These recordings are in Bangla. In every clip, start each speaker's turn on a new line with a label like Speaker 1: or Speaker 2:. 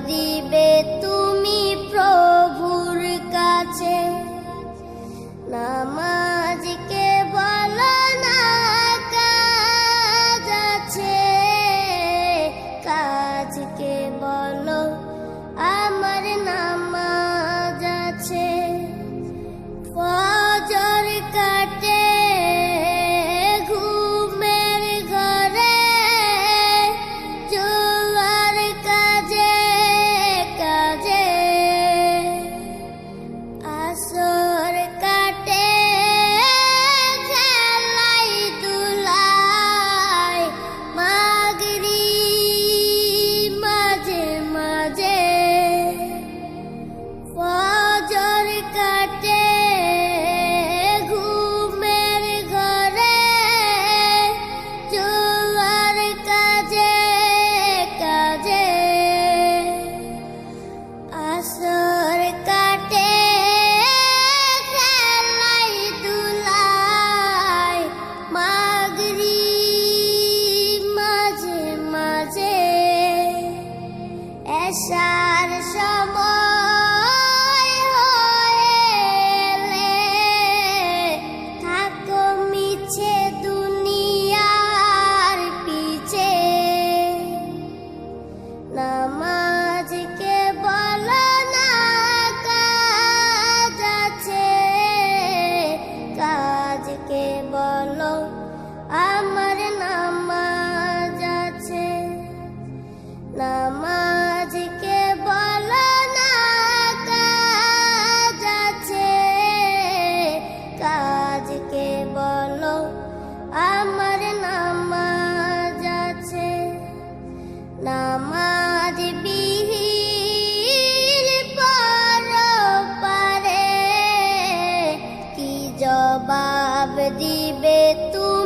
Speaker 1: দিবে তুমি deixar. আমার নামাজ আছে। নামাজ বিহির পর পারে। কি জবাব দিবে তুমি?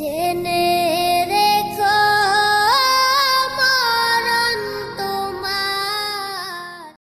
Speaker 1: llene